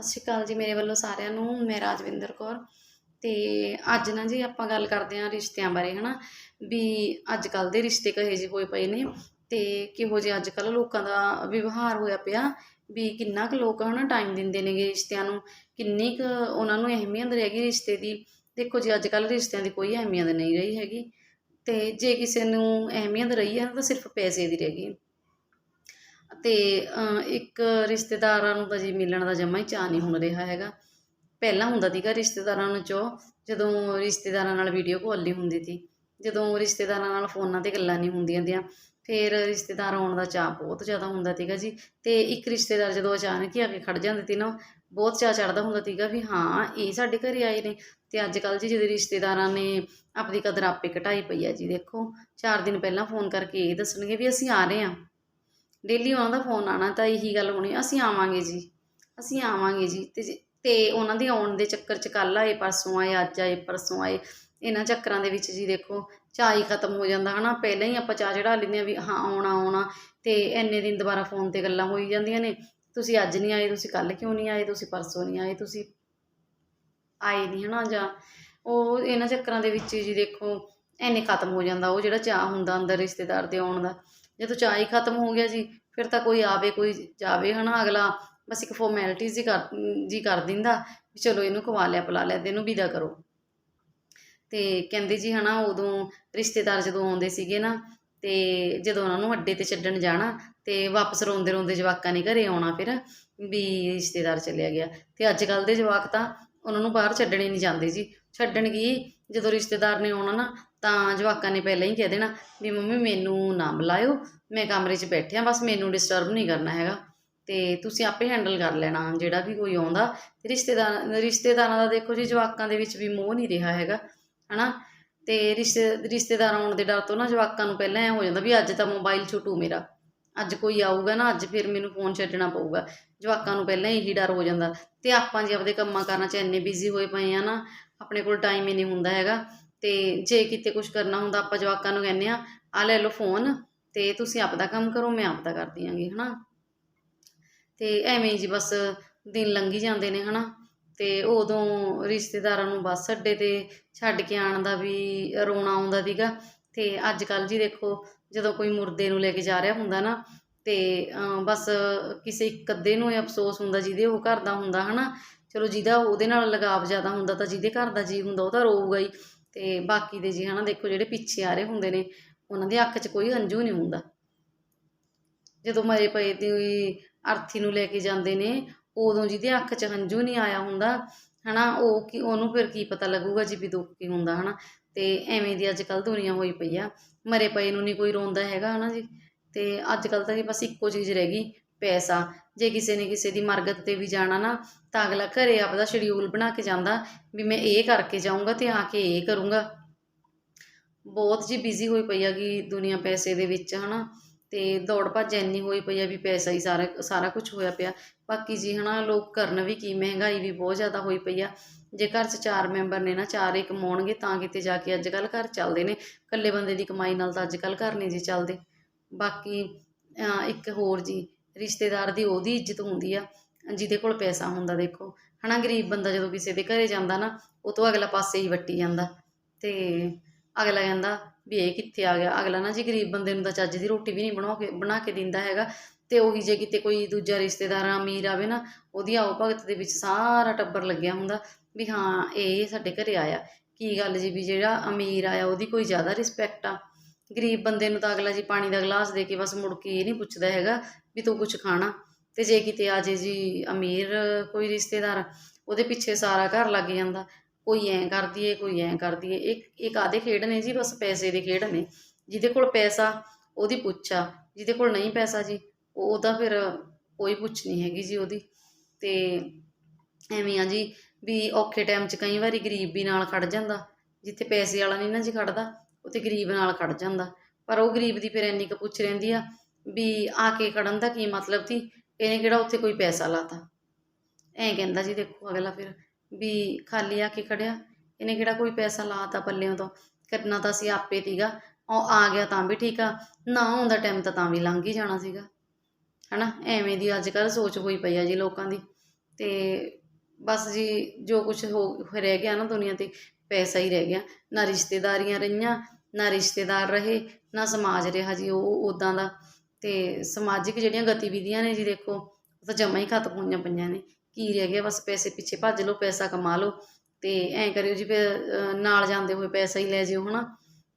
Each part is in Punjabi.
ਸਤਿ ਸ਼੍ਰੀ ਅਕਾਲ ਜੀ ਮੇਰੇ ਵੱਲੋਂ ਸਾਰਿਆਂ ਨੂੰ, ਮੈਂ ਰਾਜਵਿੰਦਰ ਕੌਰ। ਤੇ ਅੱਜ ਨਾ ਜੀ ਆਪਾਂ ਗੱਲ ਕਰਦੇ ਹਾਂ ਰਿਸ਼ਤਿਆਂ ਬਾਰੇ, ਹਨਾ? ਵੀ ਅੱਜ ਕੱਲ ਦੇ ਰਿਸ਼ਤੇ ਕਹੇ ਜਿਹੇ ਹੋਏ ਪਏ ਨੇ ਤੇ ਕਿਹੋ ਜਿਹੇ ਅੱਜ ਕੱਲ ਲੋਕਾਂ ਦਾ ਵਿਵਹਾਰ ਹੋਇਆ ਪਿਆ ਵੀ ਕਿੰਨਾ ਕੁ ਲੋਕ, ਹਨਾ ਟਾਈਮ ਦਿੰਦੇ ਨੇਗੇ ਰਿਸ਼ਤਿਆਂ ਨੂੰ, ਕਿੰਨੀ ਕੁ ਉਹਨਾਂ ਨੂੰ ਅਹਿਮੀਅਤ ਰਹਿ ਗਈ ਰਿਸ਼ਤੇ ਦੀ। ਦੇਖੋ ਜੀ, ਅੱਜ ਕੱਲ ਰਿਸ਼ਤਿਆਂ ਦੀ ਕੋਈ ਅਹਿਮੀਅਤ ਨਹੀਂ ਰਹੀ ਹੈਗੀ। ਤੇ ਜੇ ਕਿਸੇ ਨੂੰ ਅਹਿਮੀਅਤ ਰਹੀ ਹੈ, ਤਾਂ ਸਿਰਫ ਪੈਸੇ ਦੀ ਰਹਿ ਗਈ। ਤੇ ਅਹ, ਇੱਕ ਰਿਸ਼ਤੇਦਾਰਾਂ ਨੂੰ ਤਾਂ ਜੀ ਮਿਲਣ ਦਾ ਜਮਾ ਹੀ ਚਾਅ ਨਹੀਂ ਹੁਣ ਰਿਹਾ ਹੈਗਾ। ਪਹਿਲਾਂ ਹੁੰਦਾ ਸੀਗਾ ਰਿਸ਼ਤੇਦਾਰਾਂ ਨੂੰ ਚਾਅ ਜਦੋਂ ਰਿਸ਼ਤੇਦਾਰਾਂ ਨਾਲ ਵੀਡੀਓ ਕਾਲ ਨਹੀਂ ਹੁੰਦੀ ਸੀ। ਜਦੋਂ ਰਿਸ਼ਤੇਦਾਰਾਂ ਨਾਲ ਫੋਨਾਂ ਤੇ ਗੱਲਾਂ ਨਹੀਂ ਹੁੰਦੀਆਂ ਦੀਆਂ ਫਿਰ ਰਿਸ਼ਤੇਦਾਰ ਆਉਣ ਦਾ ਚਾਅ ਬਹੁਤ ਜ਼ਿਆਦਾ ਹੁੰਦਾ ਸੀਗਾ ਜੀ। ਤੇ ਇੱਕ ਰਿਸ਼ਤੇਦਾਰ ਜਦੋਂ ਅਚਾਨਕ ਹੀ ਆ ਕੇ ਖੜ ਜਾਂਦੇ ਸੀ ਨਾ ਬਹੁਤ ਚਾਅ ਚੜਦਾ ਹੁੰਦਾ ਸੀਗਾ ਵੀ ਹਾਂ ਇਹ ਸਾਡੇ ਘਰੇ ਆਏ ਨੇ। ਤੇ ਅੱਜ ਕੱਲ੍ਹ ਜੀ ਜਿਹਦੇ ਰਿਸ਼ਤੇਦਾਰਾਂ ਨੇ ਆਪਣੀ ਕਦਰ ਆਪੇ ਘਟਾਈ ਪਈ ਆ ਜੀ ਦੇਖੋ। ਚਾਰ ਦਿਨ ਪਹਿਲਾਂ ਫੋਨ ਕਰਕੇ ਇਹ ਦੱਸਣਗੇ ਵੀ ਅਸੀਂ ਆ ਰਹੇ ਹਾਂ। ਡੇਲੀ ਉਹਨਾਂ ਦਾ ਫੋਨ ਆਣਾ ਤਾਂ ਇਹੀ ਗੱਲ ਹੋਣੀ, ਅਸੀਂ ਆਵਾਂਗੇ ਜੀ, ਅਸੀਂ ਆਵਾਂਗੇ ਜੀ, ਤੇ ਤੇ ਉਹਨਾਂ ਦੇ ਆਉਣ ਦੇ ਚੱਕਰ 'ਚ ਕੱਲ ਆਏ, ਪਰਸੋਂ ਆਏ, ਅੱਜ ਆਏ, ਪਰਸੋਂ ਆਏ, ਇਹਨਾਂ ਚੱਕਰਾਂ ਦੇ ਵਿੱਚ ਜੀ ਦੇਖੋ ਚਾਹ ਹੀ ਖਤਮ ਹੋ ਜਾਂਦਾ, ਹਨਾ, ਪਹਿਲਾਂ ਹੀ ਆਪਾਂ ਚਾਅ ਚੜਾ ਲੈਂਦੇ ਆ ਵੀ ਹਾਂ, ਆਉਣਾ ਆਉਣਾ, ਤੇ ਐਨੇ ਦਿਨ ਦੁਬਾਰਾ ਫੋਨ ਤੇ ਗੱਲਾਂ ਹੋਈ ਜਾਂਦੀਆਂ ਨੇ, ਤੁਸੀਂ ਅੱਜ ਨਹੀਂ ਆਏ, ਤੁਸੀਂ ਕੱਲ ਕਿਉਂ ਨਹੀਂ ਆਏ, ਤੁਸੀਂ ਪਰਸੋਂ ਨਹੀਂ ਆਏ, ਤੁਸੀਂ ਆਏ ਨਹੀਂ, ਹਨਾ, ਜਾਂ ਉਹ ਇਹਨਾਂ ਚੱਕਰਾਂ ਦੇ ਵਿੱਚ ਜੀ ਦੇਖੋ ਐਨੇ ਖਤਮ ਹੋ ਜਾਂਦਾ, ਉਹ ਜਿਹੜਾ ਚਾਅ ਹੁੰਦਾ ਅੰਦਰ ਰਿਸ਼ਤੇਦਾਰ ਦੇ ਆਉਣ ਦਾ। ਜਦੋਂ ਚਾਅ ਹੀ ਖਤਮ ਹੋ ਗਿਆ ਜੀ, ਫਿਰ ਤਾਂ ਕੋਈ ਆਵੇ, ਕੋਈ ਜਾਵੇ ਹਨਾ ਅਗਲਾ। ਬਸ ਇੱਕ ਫਾਰਮੈਲਿਟੀ ਜੀ ਕਰ ਜੀ ਕਰ ਦਿੰਦਾ ਵੀ ਚਲੋ ਇਹਨੂੰ ਖਵਾ ਲਿਆ, ਪਿਲਾ ਲਿਆ, ਤੇ ਇਹਨੂੰ ਵਿਦਾ ਕਰੋ। ਤੇ ਕਹਿੰਦੇ ਜੀ ਹਨਾ ਉਦੋਂ ਰਿਸ਼ਤੇਦਾਰ ਜਦੋਂ ਆਉਂਦੇ ਸੀਗੇ ਨਾ, ਤੇ ਜਦੋਂ ਉਹਨਾਂ ਨੂੰ ਅੱਡੇ ਤੇ ਛੱਡਣ ਜਾਣਾ, ਤੇ ਵਾਪਸ ਰੋਂਦੇ ਰੋਂਦੇ ਜਵਾਕਾਂ ਨੇ ਘਰੇ ਆਉਣਾ ਫਿਰ, ਵੀ ਰਿਸ਼ਤੇਦਾਰ ਚੱਲਿਆ ਗਿਆ। ਤੇ ਅੱਜ ਕੱਲ ਦੇ ਜਵਾਕ ਤਾਂ ਉਹਨਾਂ ਨੂੰ ਬਾਹਰ ਛੱਡਣੇ ਨਹੀਂ ਜਾਂਦੇ ਜੀ। ਛੱਡਣ ਗਈ ਜਦੋਂ ਰਿਸ਼ਤੇਦਾਰ ਨੇ ਆਉਣਾ ਨਾ, ਤਾਂ ਜਵਾਕਾਂ ਨੇ ਪਹਿਲਾਂ ਹੀ ਕਹਿ ਦੇਣਾ ਵੀ ਮੰਮੀ ਮੈਨੂੰ ਨਾ ਬੁਲਾਇਓ, ਮੈਂ ਕਮਰੇ 'ਚ ਬੈਠਿਆ ਬਸ ਮੈਨੂੰ ਡਿਸਟਰਬ ਨਹੀਂ ਕਰਨਾ ਹੈਗਾ। ਤੇ ਤੁਸੀਂ ਆਪੇ ਹੈਂਡਲ ਕਰ ਲੈਣਾ, ਜਿਹੜਾ ਵੀ ਕੋਈ ਆਉਂਦਾ। ਤੇ ਰਿਸ਼ਤੇਦਾਰ, ਰਿਸ਼ਤੇਦਾਰਾਂ ਦਾ ਦੇਖੋ ਜੀ, ਜਵਾਕਾਂ ਦੇ ਵਿੱਚ ਵੀ ਮੋਹ ਨਹੀਂ ਰਿਹਾ ਹੈਗਾ, ਹਨਾ? ਤੇ ਰਿਸ਼ਤੇ, ਰਿਸ਼ਤੇਦਾਰ ਆਉਣ ਦੇ ਡਰ ਤੋਂ ਨਾ ਜਵਾਕਾਂ ਨੂੰ ਪਹਿਲਾਂ ਐ ਹੋ ਜਾਂਦਾ ਵੀ ਅੱਜ ਤਾਂ ਮੋਬਾਈਲ ਛੁੱਟੂ ਮੇਰਾ। ਅੱਜ ਕੋਈ ਆਊਗਾ ਨਾ, ਅੱਜ ਫਿਰ ਮੈਨੂੰ ਫੋਨ ਛੱਡਣਾ ਪਊਗਾ। ਜਵਾਕਾਂ ਨੂੰ ਪਹਿਲਾਂ ਇਹੀ ਡਰ ਹੋ ਜਾਂਦਾ। ਤੇ ਆਪਾਂ ਜੀ ਆਪਦੇ ਕੰਮਾਂ ਕਾਰਾਂ 'ਚ ਇੰਨੇ ਬਿਜ਼ੀ ਹੋਏ ਪਏ ਆ ਨਾ ਆਪਣੇ ਕੋਲ ਟਾਈਮ ਹੀ ਨਹੀਂ ਹੁੰਦਾ ਹੈਗਾ। ਤੇ ਜੇ ਕਿਤੇ ਕੁਝ ਕਰਨਾ ਹੁੰਦਾ, ਆਪਾਂ ਜਵਾਕਾਂ ਨੂੰ ਕਹਿੰਦੇ ਆ ਆ ਲੈ ਲਓ ਫੋਨ ਤੇ ਤੁਸੀਂ ਆਪਦਾ ਕੰਮ ਕਰੋ, ਮੈਂ ਆਪਦਾ ਕਰ ਦਿਆਂਗੀ ਹਨਾ? ਤੇ ਐਵੇਂ ਜੀ ਬਸ ਦਿਨ ਲੰਘੀ ਜਾਂਦੇ ਨੇ, ਹਨਾ? ਤੇ ਉਦੋਂ ਰਿਸ਼ਤੇਦਾਰਾਂ ਨੂੰ ਬੱਸ ਅੱਡੇ ਤੇ ਛੱਡ ਕੇ ਆਉਣ ਦਾ ਵੀ ਰੋਣਾ ਆਉਂਦਾ ਸੀਗਾ। ਤੇ ਅੱਜ ਕੱਲ ਜੀ ਦੇਖੋ, ਜਦੋਂ ਕੋਈ ਮੁਰਦੇ ਨੂੰ ਲੈ ਕੇ ਜਾ ਰਿਹਾ ਹੁੰਦਾ ਨਾ, ਤੇ ਬਸ ਕਿਸੇ ਇੱਕ ਅੱਧੇ ਨੂੰ ਹੀ ਅਫਸੋਸ ਹੁੰਦਾ, ਜਿਹਦੇ ਉਹ ਘਰ ਦਾ ਹੁੰਦਾ, ਹਨਾ? ਚਲੋ ਜਿਹਦਾ ਉਹਦੇ ਨਾਲ ਲਗਾਵ ਜ਼ਿਆਦਾ ਹੁੰਦਾ ਤਾਂ ਜਿਹਦੇ ਘਰ ਦਾ ਜੀ ਹੁੰਦਾ ਉਹ ਤਾਂ ਰੋਊਗਾ ਹੀ। ਤੇ ਬਾਕੀ ਦੇ ਜੀ ਹਨਾ, ਦੇਖੋ ਜਿਹੜੇ ਪਿੱਛੇ ਆ ਰਹੇ ਹੁੰਦੇ ਨੇ, ਉਹਨਾਂ ਦੀ ਅੱਖ 'ਚ ਕੋਈ ਹੰਝੂ ਨਹੀਂ ਹੁੰਦਾ। ਜਦੋਂ ਮਰੇ ਪਏ ਦੀ ਅਰਥੀ ਨੂੰ ਲੈ ਕੇ ਜਾਂਦੇ ਨੇ, ਉਦੋਂ ਜਿਹਦੇ ਅੱਖ 'ਚ ਹੰਝੂ ਨਹੀਂ ਆਇਆ ਹੁੰਦਾ, ਹਨਾ, ਉਹ ਕੀ, ਉਹਨੂੰ ਫਿਰ ਕੀ ਪਤਾ ਲੱਗੂਗਾ ਜੀ ਵੀ ਦੁੱਖ ਕੀ ਹੁੰਦਾ, ਹਨਾ। ਤੇ ਐਵੇਂ ਦੀ ਅੱਜ ਕੱਲ ਦੁਨੀਆ ਹੋਈ ਪਈ ਆ। ਮਰੇ ਪਏ ਨੂੰ ਨਹੀਂ ਕੋਈ ਰੋਂਦਾ ਹੈਗਾ, ਹਨਾ ਜੀ। ਤੇ ਅੱਜ ਕੱਲ ਤਾਂ ਜੀ ਬਸ ਇੱਕੋ ਚੀਜ਼ ਰਹਿ ਗਈ, ਪੈਸਾ। ਜੇ ਕਿਸੇ ਨੇ ਕਿਸੇ ਦੀ ਮਰਗਤ ਤੇ ਵੀ ਜਾਣਾ ਨਾ, ਤਾਂ ਅਗਲਾ ਘਰੇ ਆਪਦਾ ਸ਼ਡਿਊਲ ਬਣਾ ਕੇ ਜਾਂਦਾ ਵੀ ਮੈਂ ਇਹ ਕਰਕੇ ਜਾਊਂਗਾ ਤੇ ਆ ਕੇ ਇਹ ਕਰੂੰਗਾ। ਬਹੁਤ ਜੀ ਬਿਜ਼ੀ ਹੋਈ ਪਈ ਹੈਗੀ ਦੁਨੀਆ ਪੈਸੇ ਦੇ ਵਿੱਚ, ਹਨਾ। ਤੇ ਦੌੜ ਭੱਜ ਇੰਨੀ ਹੋਈ ਪਈ ਆ ਵੀ ਪੈਸਾ ਹੀ ਸਾਰਾ ਸਾਰਾ ਕੁਝ ਹੋਇਆ ਪਿਆ। ਬਾਕੀ ਜੀ, ਹਨਾ, ਲੋਕ ਕਰਨ ਵੀ ਕੀ, ਮਹਿੰਗਾਈ ਵੀ ਬਹੁਤ ਜ਼ਿਆਦਾ ਹੋਈ ਪਈ ਆ। ਜੇ ਘਰ 'ਚ ਚਾਰ ਮੈਂਬਰ ਨੇ ਨਾ, ਚਾਰੇ ਕਮਾਉਣਗੇ ਤਾਂ ਕਿਤੇ ਜਾ ਕੇ ਅੱਜ ਕੱਲ੍ਹ ਘਰ ਚੱਲਦੇ ਨੇ। ਇਕੱਲੇ ਬੰਦੇ ਦੀ ਕਮਾਈ ਨਾਲ ਤਾਂ ਅੱਜ ਕੱਲ੍ਹ ਘਰ ਨਹੀਂ ਜੀ ਚੱਲਦੇ। ਬਾਕੀ ਇੱਕ ਹੋਰ ਜੀ ਰਿਸ਼ਤੇਦਾਰ ਦੀ ਉਹਦੀ ਇੱਜ਼ਤ ਹੁੰਦੀ ਆ, ਜਿਹਦੇ ਕੋਲ ਪੈਸਾ ਹੁੰਦਾ ਦੇਖੋ। ਹਨਾ, ਗਰੀਬ ਬੰਦਾ ਜਦੋਂ ਕਿਸੇ ਦੇ ਘਰੇ ਜਾਂਦਾ ਨਾ, ਉਹ ਤੋਂ ਅਗਲਾ ਪਾਸੇ ਹੀ ਵੱਟੀ ਜਾਂਦਾ। ਤੇ ਅਗਲਾ ਕਹਿੰਦਾ ਵੀ ਇਹ ਕਿੱਥੇ ਆ ਗਿਆ? ਅਗਲਾ ਨਾ ਜੀ ਗਰੀਬ ਬੰਦੇ ਨੂੰ ਤਾਂ ਚੱਜ ਦੀ ਰੋਟੀ ਵੀ ਨਹੀਂ ਬਣਾ ਕੇ ਬਣਾ ਕੇ ਦਿੰਦਾ ਹੈਗਾ। ਤੇ ਉਹੀ ਜੇ ਕਿਤੇ ਕੋਈ ਦੂਜਾ ਰਿਸ਼ਤੇਦਾਰ, ਅਮੀਰ ਆਵੇ ਨਾ, ਉਹਦੀ ਆਓ ਭਗਤ ਦੇ ਵਿੱਚ ਸਾਰਾ ਟੱਬਰ ਲੱਗਿਆ ਹੁੰਦਾ ਵੀ ਹਾਂ, ਇਹ ਸਾਡੇ ਘਰੇ ਆਇਆ। ਕੀ ਗੱਲ ਜੀ ਵੀ ਜਿਹੜਾ ਅਮੀਰ ਆਇਆ, ਉਹਦੀ ਕੋਈ ਜ਼ਿਆਦਾ ਰਿਸਪੈਕਟ ਆ? ਗਰੀਬ ਬੰਦੇ ਨੂੰ ਤਾਂ ਅਗਲਾ ਜੀ ਪਾਣੀ ਦਾ ਗਲਾਸ ਦੇ ਕੇ ਬਸ ਮੁੜ ਕੇ ਇਹ ਨਹੀਂ ਪੁੱਛਦਾ ਹੈਗਾ ਵੀ ਤੂੰ ਕੁਝ ਖਾਣਾ। ਤੇ ਜੇ ਕਿਤੇ ਆ ਜੇ ਜੀ ਅਮੀਰ ਕੋਈ ਰਿਸ਼ਤੇਦਾਰ, ਉਹਦੇ ਪਿੱਛੇ ਸਾਰਾ ਘਰ ਲੱਗ ਜਾਂਦਾ। ਕੋਈ ਐਂ ਕਰਦੀ ਏ, ਕੋਈ ਐਂ ਕਰਦੀ ਏ। ਇਹ ਇਹ ਕਾਦੇ ਖੇਡ ਨੇ ਜੀ, ਬਸ ਪੈਸੇ ਦੇ ਖੇਡ ਨੇ। ਜਿਹਦੇ ਕੋਲ ਪੈਸਾ, ਉਹਦੀ ਪੁੱਛ ਆ। ਜਿਹਦੇ ਕੋਲ ਨਹੀਂ ਪੈਸਾ ਜੀ, ਉਹ ਉਹਦਾ ਫਿਰ ਕੋਈ ਪੁੱਛ ਨਹੀਂ ਹੈਗੀ ਜੀ ਉਹਦੀ। ਤੇ ਐਵੇਂ ਆ ਜੀ ਵੀ ਔਖੇ ਟਾਈਮ 'ਚ ਕਈ ਵਾਰੀ ਗਰੀਬ ਵੀ ਨਾਲ ਖੜ ਜਾਂਦਾ। ਜਿੱਥੇ ਪੈਸੇ ਵਾਲਾ ਨਹੀਂ ਨਾ ਜੀ ਖੜਦਾ ਉੱਥੇ ਗਰੀਬ ਨਾਲ ਖੜ ਜਾਂਦਾ। ਪਰ ਉਹ ਗਰੀਬ ਦੀ ਫਿਰ ਇੰਨੀ ਕੁ ਪੁੱਛ ਰਹਿੰਦੀ ਆ ਵੀ ਆ ਕੇ ਖੜਨ ਦਾ ਕੀ ਮਤਲਬ ਸੀ? ਇਹਨੇ ਕਿਹੜਾ ਉੱਥੇ ਕੋਈ ਪੈਸਾ ਲਾਤਾ? ਐਂ ਕਹਿੰਦਾ ਜੀ, ਦੇਖੋ ਅਗਲਾ ਫਿਰ ਵੀ ਖਾਲੀ ਆ ਕੇ ਖੜਿਆ। ਇਹਨੇ ਕਿਹੜਾ ਕੋਈ ਪੈਸਾ ਲਾਤਾ ਪੱਲਿਆਂ ਤੋਂ? ਕਰਨਾ ਤਾਂ ਸੀ ਆਪੇ ਤੀਗਾ। ਉਹ ਆ ਗਿਆ ਤਾਂ ਵੀ ਠੀਕ ਆ। ਨਾ ਆਉਂਦਾ ਟਾਈਮ ਤਾਂ ਤਾਂ ਵੀ ਲੰਘ ਹੀ ਜਾਣਾ ਸੀਗਾ। ਹਨਾ? ਐਵੇਂ ਦੀ ਅੱਜ ਕੱਲ੍ਹ ਸੋਚ ਹੋਈ ਪਈ ਆ ਜੀ ਲੋਕਾਂ ਦੀ। ਤੇ ਬਸ ਜੀ, ਜੋ ਕੁਝ ਹੋ ਰਹਿ ਗਿਆ ਨਾ ਦੁਨੀਆ ਤੇ, ਪੈਸਾ ਹੀ ਰਹਿ ਗਿਆ। ਨਾ ਰਿਸ਼ਤੇਦਾਰੀਆਂ ਰਹੀਆਂ, ਨਾ ਰਿਸ਼ਤੇਦਾਰ ਰਹੇ, ਨਾ ਸਮਾਜ ਰਿਹਾ ਜੀ। ਉਹ ਉਦਾਂ ਦਾ ਤੇ ਸਮਾਜਿਕ ਜਿਹੜੀਆਂ ਗਤੀਵਿਧੀਆਂ ਨੇ ਜੀ ਦੇਖੋ, ਉਹ ਤਾਂ ਜਮਾਂ ਹੀ ਖਤਮ ਹੋਈਆਂ ਪਈਆਂ ਨੇ। ਕੀ ਰਹਿ ਗਿਆ, ਬਸ ਪੈਸੇ ਪਿੱਛੇ ਭੱਜ ਲਓ, ਪੈਸਾ ਕਮਾ ਲਓ ਤੇ ਐਂ ਕਰਿਓ ਜੀ ਫਿਰ ਨਾਲ ਜਾਂਦੇ ਹੋਏ ਪੈਸਾ ਹੀ ਲੈ ਜਿਓ, ਹਨਾ।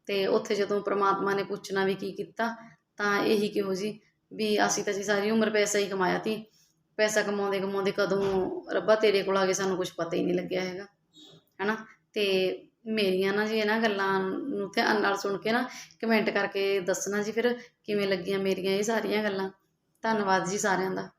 ਤੇ ਉੱਥੇ ਜਦੋਂ ਪ੍ਰਮਾਤਮਾ ਨੇ ਪੁੱਛਣਾ ਵੀ ਕੀ ਕੀਤਾ, ਤਾਂ ਇਹੀ ਕਿਹੋ ਜੀ ਵੀ ਅਸੀਂ ਤਾਂ ਜੀ ਸਾਰੀ ਉਮਰ ਪੈਸਾ ਹੀ ਕਮਾਇਆ ਤੀ ਪੈਸਾ ਕਮਾਉਂਦੇ ਕਮਾਉਂਦੇ ਕਦੋਂ ਰੱਬਾ ਤੇਰੇ ਕੋਲ ਆ ਕੇ ਸਾਨੂੰ ਕੁਝ ਪਤਾ ਹੀ ਨਹੀਂ ਲੱਗਿਆ ਹੈਗਾ, ਹਨਾ। ਤੇ ਮੇਰੀਆਂ ਨਾ ਜੀ ਇਹਨਾਂ ਗੱਲਾਂ ਨੂੰ ਧਿਆਨ ਨਾਲ ਸੁਣ ਕੇ ਨਾ ਕਮੈਂਟ ਕਰਕੇ ਦੱਸਣਾ ਜੀ ਫਿਰ ਕਿਵੇਂ ਲੱਗੀਆਂ ਮੇਰੀਆਂ ਇਹ ਸਾਰੀਆਂ ਗੱਲਾਂ। ਧੰਨਵਾਦ ਜੀ ਸਾਰਿਆਂ ਦਾ।